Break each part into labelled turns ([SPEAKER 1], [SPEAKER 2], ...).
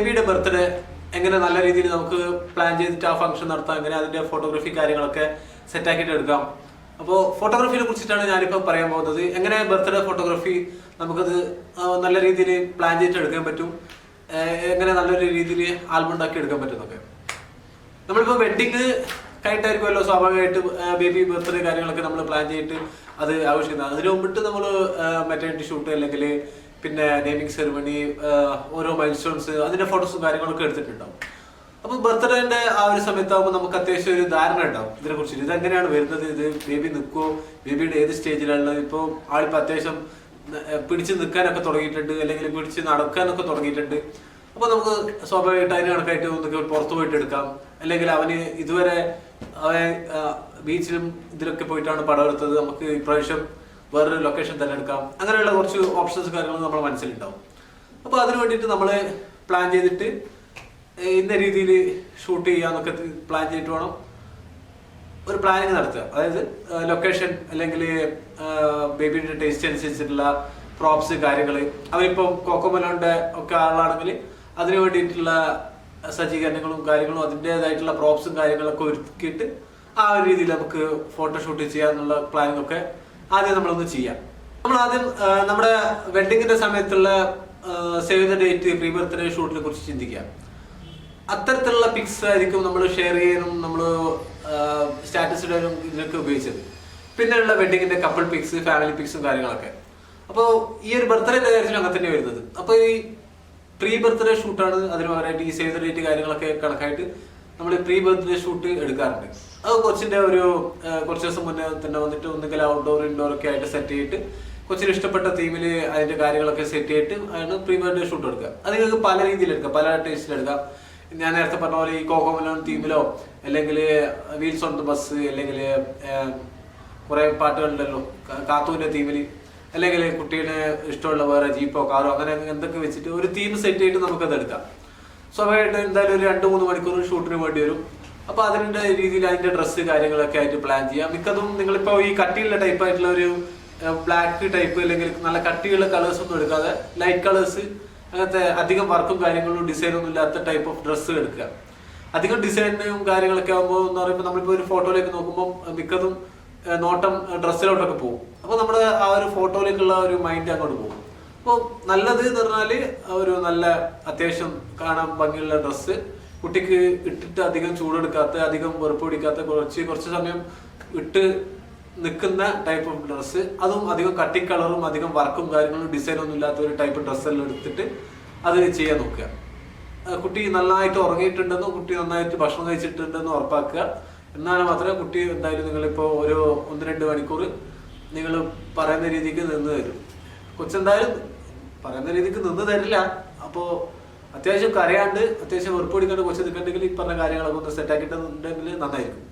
[SPEAKER 1] ബേബിയുടെ ബർത്ത്ഡേ എങ്ങനെ നല്ല രീതിയിൽ നമുക്ക് പ്ലാൻ ചെയ്തിട്ട് ആ ഫംഗ്ഷൻ നടത്താം എങ്ങനെ അതിന്റെ ഫോട്ടോഗ്രാഫി കാര്യങ്ങളൊക്കെ സെറ്റ് ആക്കിയിട്ട് എടുക്കാം. അപ്പോൾ ഫോട്ടോഗ്രാഫിനെ കുറിച്ചിട്ടാണ് ഞാനിപ്പോൾ പറയാൻ പോകുന്നത്. എങ്ങനെ ബർത്ത്ഡേ ഫോട്ടോഗ്രാഫി നമുക്കത് നല്ല രീതിയിൽ പ്ലാൻ ചെയ്തിട്ട് എടുക്കാൻ പറ്റും? എങ്ങനെ നല്ലൊരു രീതിയിൽ ആൽബം ഉണ്ടാക്കി എടുക്കാൻ പറ്റും എന്നൊക്കെ. നമ്മളിപ്പോൾ വെഡിങ് കഴിഞ്ഞിട്ടായിരിക്കുമല്ലോ സ്വാഭാവികമായിട്ട് ബേബി ബർത്ത്ഡേ കാര്യങ്ങളൊക്കെ നമ്മൾ പ്ലാൻ ചെയ്തിട്ട് അത് ആവശ്യമാണ് അതിന് മുമ്പിട്ട് നമ്മൾ മെറ്റേണിറ്റി ഷൂട്ട് അല്ലെങ്കിൽ പിന്നെ നെയിമിംഗ് സെറിമണി ഓരോ മൈൽ സ്റ്റോൺസ് അതിന്റെ ഫോട്ടോസും കാര്യങ്ങളൊക്കെ എടുത്തിട്ടുണ്ടാവും. അപ്പൊ ബർത്ത്ഡേന്റെ ആ ഒരു സമയത്താകുമ്പോൾ നമുക്ക് അത്യാവശ്യം ഒരു ധാരണ ഉണ്ടാവും ഇതിനെ കുറിച്ച് ഇത് എങ്ങനെയാണ് വരുന്നത്? ഇത് ബേബി നിൽക്കുമോ ബേബിയുടെ ഏത് സ്റ്റേജിലാണുള്ളത് ഇപ്പോൾ ആളിപ്പോൾ അത്യാവശ്യം പിടിച്ച് നിൽക്കാനൊക്കെ തുടങ്ങിയിട്ടുണ്ട് അല്ലെങ്കിൽ പിടിച്ച് നടക്കാനൊക്കെ തുടങ്ങിയിട്ടുണ്ട്. അപ്പൊ നമുക്ക് സ്വാഭാവികമായിട്ട് അതിന് കണക്കായിട്ട് ഒന്നൊക്കെ പുറത്തു പോയിട്ട് എടുക്കാം. അല്ലെങ്കിൽ അവന് ഇതുവരെ അവൻ ബീച്ചിലും ഇതിലൊക്കെ പോയിട്ടാണ് പടം എടുത്തത്. നമുക്ക് ഇപ്രാവശ്യം വേറൊരു ലൊക്കേഷൻ തിരഞ്ഞെടുക്കാം അങ്ങനെയുള്ള കുറച്ച് ഓപ്ഷൻസ് കാര്യങ്ങളും നമ്മുടെ മനസ്സിലുണ്ടാവും. അപ്പൊ അതിന് വേണ്ടിയിട്ട് നമ്മൾ പ്ലാൻ ചെയ്തിട്ട് ഇന്ന രീതിയിൽ ഷൂട്ട് ചെയ്യാന്നൊക്കെ പ്ലാൻ ചെയ്തിട്ട് വേണം ഒരു പ്ലാനിങ് നടത്തുക. അതായത് ലൊക്കേഷൻ അല്ലെങ്കിൽ ബേബിയുടെ ടേസ്റ്റ് അനുസരിച്ചിട്ടുള്ള പ്രോപ്സ് കാര്യങ്ങൾ. അവരിപ്പം കോക്കോമലോന്റെ ഒക്കെ ആളാണെങ്കിൽ അതിന് വേണ്ടിയിട്ടുള്ള സജ്ജീകരണങ്ങളും കാര്യങ്ങളും അതിന്റെതായിട്ടുള്ള പ്രോപ്സും കാര്യങ്ങളൊക്കെ ഒരുക്കിയിട്ട് ആ ഒരു രീതിയിൽ നമുക്ക് ഫോട്ടോഷൂട്ട് ചെയ്യാന്നുള്ള പ്ലാനിങ് ഒക്കെ ആദ്യം നമ്മളൊന്ന് ചെയ്യാം. നമ്മൾ ആദ്യം നമ്മുടെ വെഡിങ്ങിന്റെ സമയത്തുള്ള save the date pre birthday ഷൂട്ടിനെ കുറിച്ച് ചിന്തിക്കാം. അത്തരത്തിലുള്ള പിക്സ് ആയിരിക്കും നമ്മൾ ഷെയർ ചെയ്യാനും നമ്മൾ സ്റ്റാറ്റസ് ഇടാനും ഇതിനൊക്കെ ഉപയോഗിച്ചത്. പിന്നെയുള്ള വെഡിങ്ങിന്റെ കപ്പിൾ പിക്സ് ഫാമിലി പിക്സും കാര്യങ്ങളൊക്കെ. അപ്പോൾ ഈ ഒരു ബർത്ത്ഡേ കാര്യത്തിൽ അങ്ങനെ തന്നെ വരുന്നത്. അപ്പോൾ ഈ പ്രീ ബർത്ത്ഡേ ഷൂട്ടാണ് അതിന് പകരമായിട്ട് ഈ സേവ് ദ ഡേറ്റ് കാര്യങ്ങളൊക്കെ കണക്കായിട്ട് നമ്മൾ പ്രീ ബർത്ത്ഡേ ഷൂട്ട് എടുക്കാറുണ്ട്. അത് കൊച്ചിന്റെ ഒരു കുറച്ച് ദിവസം മുന്നേ തന്നെ വന്നിട്ട് ഒന്നുകിൽ ഔട്ട്ഡോർ ഇൻഡോർ ഒക്കെ ആയിട്ട് സെറ്റ് ചെയ്തിട്ട് കൊച്ചിന് ഇഷ്ടപ്പെട്ട തീമിൽ അതിന്റെ കാര്യങ്ങളൊക്കെ സെറ്റ് ചെയ്തിട്ട് ആണ് പ്രീമിയർ ഡേ ഷൂട്ട് എടുക്കുക. അത് നിങ്ങൾക്ക് പല രീതിയിൽ എടുക്കാം. പല ടേസ്റ്റിൽ എടുക്കാം. ഞാൻ നേരത്തെ പറഞ്ഞ പോലെ ഈ കോക്കോമലോൺ തീമിലോ അല്ലെങ്കിൽ വീൽസ് ഓൺ ദ ബസ് അല്ലെങ്കിൽ കുറെ പാട്ടുകളുണ്ടല്ലോ. കാ- തീമിൽ അല്ലെങ്കിൽ കുട്ടീനെ ഇഷ്ടമുള്ള വേറെ ജീപ്പോ കാറോ അങ്ങനെ എന്തൊക്കെ വെച്ചിട്ട് ഒരു തീം സെറ്റ് ചെയ്തിട്ട് നമുക്കത് എടുക്കാം. സ്വാഭാവികമായിട്ട് എന്തായാലും ഒരു രണ്ട് മൂന്ന് മണിക്കൂർ ഷൂട്ടിന് വേണ്ടി വരും. അപ്പൊ അതിന്റെ രീതിയിൽ അതിന്റെ ഡ്രസ്സ് കാര്യങ്ങളൊക്കെ ആയിട്ട് പ്ലാൻ ചെയ്യാം. മിക്കതും നിങ്ങളിപ്പോ ഈ കട്ടിയുള്ള ടൈപ്പ് ആയിട്ടുള്ള ഒരു ബ്ലാക്ക് ടൈപ്പ് അല്ലെങ്കിൽ നല്ല കട്ടിയുള്ള കളേഴ്സ് ഒന്നും എടുക്കാതെ ലൈറ്റ് കളേഴ്സ് അങ്ങനത്തെ അധികം വർക്കും കാര്യങ്ങളും ഡിസൈനും ഒന്നും ഇല്ലാത്ത ടൈപ്പ് ഓഫ് ഡ്രസ്സ് എടുക്കുക. അധികം ഡിസൈനും കാര്യങ്ങളൊക്കെ ആകുമ്പോൾ എന്ന് പറയുമ്പോൾ നമ്മളിപ്പോൾ ഒരു ഫോട്ടോയിലേക്ക് നോക്കുമ്പോൾ മിക്കതും നോട്ടം ഡ്രസ്സിലോട്ടൊക്കെ പോകും. അപ്പോൾ നമ്മുടെ ആ ഒരു ഫോട്ടോയിലേക്കുള്ള ഒരു മൈൻഡ് അങ്ങോട്ട് പോകും. അപ്പോൾ നല്ലത് എന്ന് പറഞ്ഞാൽ ഒരു നല്ല അത്യാവശ്യം കാണാൻ ഭംഗിയുള്ള ഡ്രസ്സ് കുട്ടിക്ക് ഇട്ടിട്ട് അധികം ചൂടെടുക്കാത്ത അധികം വെറുപ്പ് പിടിക്കാത്ത കുറച്ച് കുറച്ച് സമയം ഇട്ട് നിൽക്കുന്ന ടൈപ്പ് ഓഫ് ഡ്രസ്സ് അതും അധികം കട്ടി കളറും അധികം വർക്കും കാര്യങ്ങളും ഡിസൈൻ ഒന്നും ഇല്ലാത്ത ഒരു ടൈപ്പ് ഡ്രസ്സെല്ലാം എടുത്തിട്ട് അത് ചെയ്യാൻ നോക്കുക. കുട്ടി നന്നായിട്ട് ഉറങ്ങിയിട്ടുണ്ടെന്നോ കുട്ടി നന്നായിട്ട് ഭക്ഷണം കഴിച്ചിട്ടുണ്ടെന്നോ ഉറപ്പാക്കുക. എന്നാൽ മാത്രമേ കുട്ടി എന്തായാലും നിങ്ങളിപ്പോൾ ഒരു ഒന്ന് രണ്ട് മണിക്കൂർ നിങ്ങൾ പറയുന്ന രീതിക്ക് നിന്ന് തരും. കൊച്ചെന്തായാലും പറയുന്ന രീതിക്ക് നിന്ന് തരില്ല. അപ്പോൾ അത്യാവശ്യം കരയാണ്ട് അത്യാവശ്യം വെറുപ്പ് പിടിക്കാണ്ട് കൊച്ചു നിൽക്കണ്ടെങ്കിൽ ഈ പറഞ്ഞ കാര്യങ്ങളൊക്കെ ഒന്ന് സെറ്റ് ആക്കിയിട്ടുണ്ടെങ്കിൽ നന്നായിരിക്കും.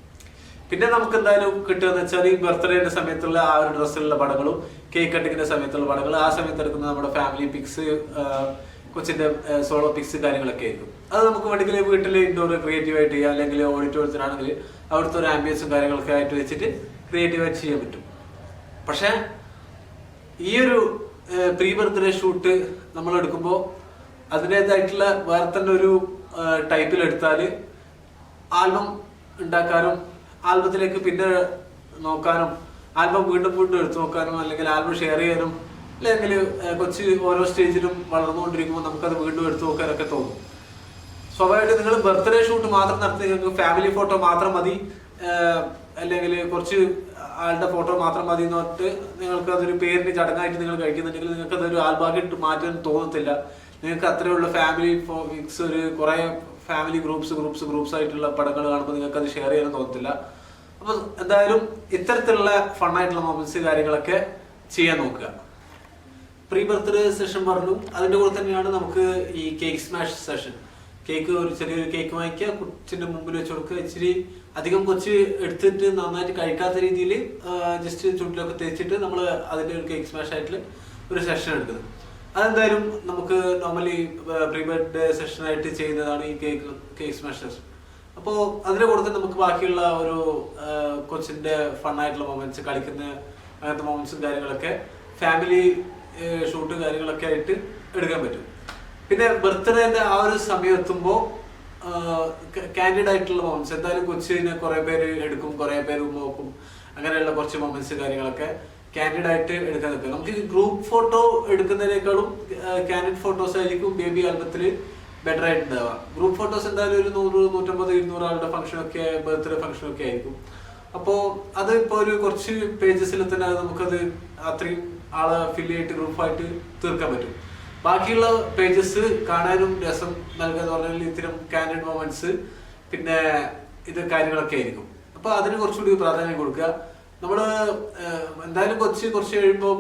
[SPEAKER 1] പിന്നെ നമുക്ക് എന്തായാലും കിട്ടുകയെന്ന് വെച്ചാൽ ഈ ബർത്ത്ഡേന്റെ സമയത്തുള്ള ആ ഒരു ഡ്രസ്സിലുള്ള പടങ്ങളും കേക്ക് കട്ടിങ്ങിന്റെ സമയത്തുള്ള പടങ്ങൾ ആ സമയത്ത് എടുക്കുന്ന നമ്മുടെ ഫാമിലി പിക്സ് കൊച്ചിന്റെ സോളോ പിക്സ് കാര്യങ്ങളൊക്കെ ആയിരിക്കും. അത് നമുക്ക് വേണമെങ്കിൽ വീട്ടിൽ ഇൻഡോർ ക്രിയേറ്റീവ് ആയിട്ട് ചെയ്യാം അല്ലെങ്കിൽ ഓഡിറ്റോറിയത്തിനാണെങ്കിൽ അവിടുത്തെ ഒരു ആംബിയൻസും കാര്യങ്ങളൊക്കെ ആയിട്ട് വെച്ചിട്ട് ക്രിയേറ്റീവ് ആയിട്ട് ചെയ്യാൻ പറ്റും. പക്ഷേ ഈ ഒരു പ്രീ ബർത്ത്ഡേ ഷൂട്ട് നമ്മൾ എടുക്കുമ്പോൾ അതിന്റെതായിട്ടുള്ള വേറെ തന്നെ ഒരു ടൈപ്പിൽ എടുത്താൽ ആൽബം ഉണ്ടാക്കാനും ആൽബത്തിലേക്ക് പിന്നെ നോക്കാനും ആൽബം വീണ്ടും വീണ്ടും എടുത്തു നോക്കാനും അല്ലെങ്കിൽ ആൽബം ഷെയർ ചെയ്യാനും അല്ലെങ്കിൽ കൊച്ച് ഓരോ സ്റ്റേജിലും വളർന്നുകൊണ്ടിരിക്കുമ്പോൾ നമുക്കത് വീണ്ടും എടുത്തു നോക്കാനൊക്കെ തോന്നും. സ്വാഭാവികമായിട്ട് നിങ്ങൾ ബർത്ത്ഡേ ഷൂട്ട് മാത്രം നടത്തി നിങ്ങൾക്ക് ഫാമിലി ഫോട്ടോ മാത്രം മതി അല്ലെങ്കിൽ കുറച്ച് ആളുടെ ഫോട്ടോ മാത്രം മതി എന്ന് പറഞ്ഞിട്ട് നിങ്ങൾക്ക് അതൊരു പേരിന് ചടങ്ങായിട്ട് നിങ്ങൾ കഴിക്കുന്നുണ്ടെങ്കിൽ നിങ്ങൾക്ക് അതൊരു ആൽബാഗിട്ട് മാറ്റാൻ തോന്നത്തില്ല. നിങ്ങൾക്ക് അത്രയുള്ള ഫാമിലി ഫോക്സ് ഒരു കുറേ ഫാമിലി ഗ്രൂപ്പ്സ് ഗ്രൂപ്പ്സ് ഗ്രൂപ്പ്സ് ആയിട്ടുള്ള പടങ്ങൾ കാണുമ്പോൾ നിങ്ങൾക്ക് അത് ഷെയർ ചെയ്യാൻ തോന്നത്തില്ല. അപ്പൊ എന്തായാലും ഇത്തരത്തിലുള്ള ഫണ്ണായിട്ടുള്ള മൊമെന്റ്സ് കാര്യങ്ങളൊക്കെ ചെയ്യാൻ നോക്കുക. പ്രീ ബർത്ത്ഡേ സെഷൻ പറഞ്ഞു. അതിന്റെ കൂടെ തന്നെയാണ് നമുക്ക് ഈ കേക്ക് സ്മാഷ് സെഷൻ കേക്ക് ഒരു ചെറിയൊരു കേക്ക് വാങ്ങിക്കുക. കൊച്ചിന്റെ മുമ്പിൽ വെച്ച് കൊടുക്കുക. ഇച്ചിരി അധികം കൊച്ച് എടുത്തിട്ട് നന്നായിട്ട് കഴിക്കാത്ത രീതിയിൽ ജസ്റ്റ് ചുട്ടിലൊക്കെ തേച്ചിട്ട് നമ്മൾ അതിന്റെ ഒരു കേക്ക് സ്മാഷ് ആയിട്ട് ഒരു സെഷൻ എടുക്കുന്നത് അതെന്തായാലും നമുക്ക് നോർമലി പ്രീ ഡേ സെഷൻ ആയിട്ട് ചെയ്യുന്നതാണ് ഈ കേക്ക് കേക്ക് സെഷൻ അപ്പോൾ അതിന്റെ കൂടെ നമുക്ക് ബാക്കിയുള്ള ഒരു കൊച്ചിന്റെ ഫണ്ണായിട്ടുള്ള മൊമെന്റ്സ് കളിക്കുന്ന അങ്ങനത്തെ മൊമെന്റ്സും കാര്യങ്ങളൊക്കെ ഫാമിലി ഷൂട്ട് കാര്യങ്ങളൊക്കെ ആയിട്ട് എടുക്കാൻ പറ്റും. പിന്നെ ബർത്ത്ഡേന്റെ ആ ഒരു സമയം എത്തുമ്പോൾ കാൻഡിഡ് ആയിട്ടുള്ള മൊമെന്റ്സ് എന്തായാലും കൊച്ചിനെ കുറെ പേര് എടുക്കും കുറെ പേര് നോക്കും അങ്ങനെയുള്ള കുറച്ച് മൊമെന്റ്സ് കാര്യങ്ങളൊക്കെ കാൻഡിഡ് ആയിട്ട് എടുക്കാൻ നിൽക്കുക. നമുക്ക് ഗ്രൂപ്പ് ഫോട്ടോ എടുക്കുന്നതിനേക്കാളും കാൻഡിഡ് ഫോട്ടോസ് ആയിരിക്കും ബേബി ആൽബത്തിൽ ബെറ്റർ ആയിട്ട് ഉണ്ടാവുക ഗ്രൂപ്പ് ഫോട്ടോസ് എന്തായാലും ഒരു നൂറ് നൂറ്റമ്പത് ഇരുന്നൂറ് ആളുടെ ഫംഗ്ഷൻ ഒക്കെ ബർത്ത്ഡേ ഫംഗ്ഷൻ ഒക്കെ ആയിരിക്കും. അപ്പോൾ അത് ഇപ്പോൾ ഒരു കുറച്ച് പേജസിൽ തന്നെ നമുക്കത് അത്രയും ആളെ അഫിലിയേറ്റ് ഗ്രൂപ്പായിട്ട് തീർക്കാൻ പറ്റും. ബാക്കിയുള്ള പേജസ് കാണാനും രസം നൽകുക എന്ന് പറഞ്ഞാൽ ഇത്തരം കാൻഡിഡ് മൊമെന്റ്സ് പിന്നെ ഇത് കാര്യങ്ങളൊക്കെ ആയിരിക്കും. അപ്പോൾ അതിന് കുറച്ചുകൂടി പ്രാധാന്യം കൊടുക്കുക. നമ്മൾ എന്തായാലും കൊച്ചി കുറച്ച് കഴിയുമ്പോൾ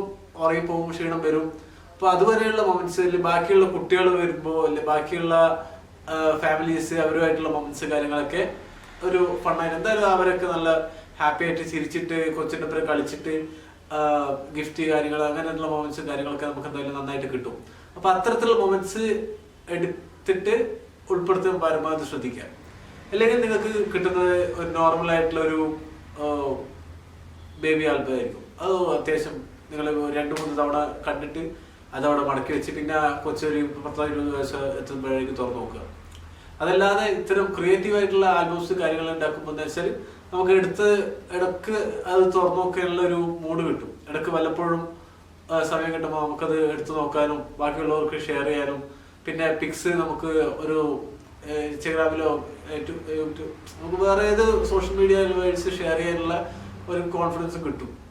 [SPEAKER 1] പോകും ക്ഷീണം വരും. അപ്പൊ അതുവരെയുള്ള മൊമെന്റ്സ് അല്ലെങ്കിൽ ബാക്കിയുള്ള കുട്ടികൾ വരുമ്പോ അല്ലെ ബാക്കിയുള്ള ഫാമിലീസ് അവരുമായിട്ടുള്ള മൊമെന്റ്സ് കാര്യങ്ങളൊക്കെ ഒരു ഫണ്ണായിട്ട് എന്തായാലും അവരൊക്കെ നല്ല ഹാപ്പി ആയിട്ട് ചിരിച്ചിട്ട് കൊച്ചിന്റെ ഒപ്പം കളിച്ചിട്ട് ഗിഫ്റ്റ് കാര്യങ്ങൾ അങ്ങനെയുള്ള മൊമെന്റ്സും കാര്യങ്ങളൊക്കെ നമുക്ക് എന്തായാലും നന്നായിട്ട് കിട്ടും. അപ്പൊ അത്തരത്തിലുള്ള മൊമെന്റ്സ് എടുത്തിട്ട് ഉൾപ്പെടുത്താൻ പരമാവധി ശ്രദ്ധിക്കുക. അല്ലെങ്കിൽ നിങ്ങൾക്ക് കിട്ടുന്നത് ഒരു നോർമൽ ആയിട്ടുള്ള ഒരു ബേബി ആൽബമായിരിക്കും അത് അത്യാവശ്യം നിങ്ങൾ രണ്ട് മൂന്ന് തവണ കണ്ടിട്ട് അതവിടെ മടക്കി വെച്ച് പിന്നെ കൊച്ചൊരു പത്തോ ഇരുപത് വയസ്സ് എത്തുമ്പോഴേക്ക് തുറന്നു നോക്കുക. അതല്ലാതെ ഇത്തരം ക്രിയേറ്റീവ് ആയിട്ടുള്ള ആൽബംസ് കാര്യങ്ങൾ ഉണ്ടാക്കുമ്പോൾ എന്താ വെച്ചാൽ നമുക്ക് എടുത്ത് ഇടയ്ക്ക് അത് തുറന്നു നോക്കാനുള്ള ഒരു മൂഡ് കിട്ടും. ഇടയ്ക്ക് വല്ലപ്പോഴും സമയം കിട്ടുമ്പോൾ നമുക്കത് എടുത്തു നോക്കാനും ബാക്കിയുള്ളവർക്ക് ഷെയർ ചെയ്യാനും. പിന്നെ പിക്സ് നമുക്ക് ഒരു ഇൻസ്റ്റഗ്രാമിലോ നമുക്ക് വേറെ ഏത് സോഷ്യൽ മീഡിയ വൈസ് ഷെയർ ചെയ്യാനുള്ള ഒരു കോൺഫിഡൻസ് കിട്ടും.